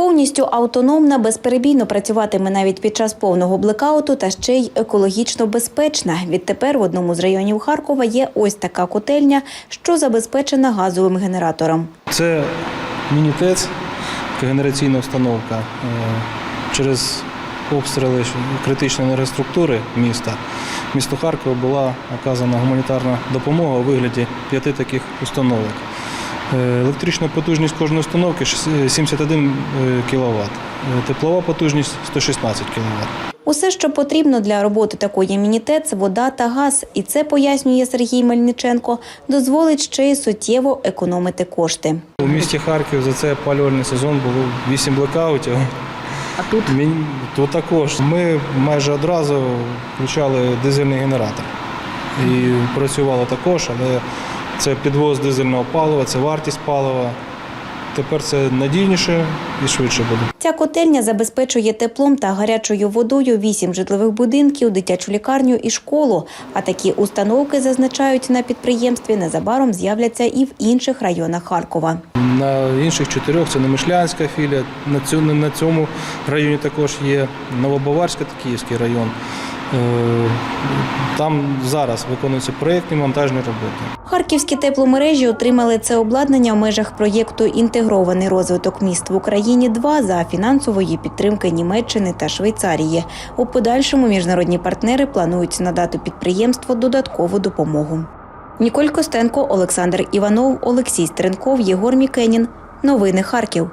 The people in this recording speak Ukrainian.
Повністю автономна, безперебійно працюватиме навіть під час повного блекауту та ще й екологічно безпечна. Відтепер в одному з районів Харкова є ось така котельня, що забезпечена газовим генератором. Це міні-ТЕЦ, генераційна установка. Е, Через обстріли критичної інфраструктури міста місту Харкова була оказана гуманітарна допомога у вигляді п'яти таких установок. Е, Електрична потужність кожної установки шіс- 71 кВт, теплова потужність 116 кВт. Усе, що потрібно для роботи такої міні-ТЕЦ – вода та газ. І це, пояснює Сергій Мельниченко, дозволить ще й суттєво економити кошти. У місті Харків за цей опалювальний сезон було 8 блекаутів. А тут Мін- Тут також. Ми майже одразу включали дизельний генератор. І працювало також, але це підвоз дизельного палива, це вартість палива. Тепер це надійніше і швидше буде. Ця котельня забезпечує теплом та гарячою водою вісім житлових будинків, дитячу лікарню і школу. А такі установки, зазначають на підприємстві, незабаром з'являться і в інших районах Харкова. На інших чотирьох це Немишлянська філія. На цьому, на цьому районі також є Новобаварська та Київський район. Е, Там зараз виконуються проєктні монтажні роботи. Харківські тепломережі отримали це обладнання в межах проєкту Інтегрований розвиток міст в Україні 2 за фінансової підтримки Німеччини та Швейцарії. У подальшому міжнародні партнери планують надати підприємству додаткову допомогу. Ніколь Костенко, Олександр Іванов, Олексій Стренков, Єгор Мікенін. Новини Харків.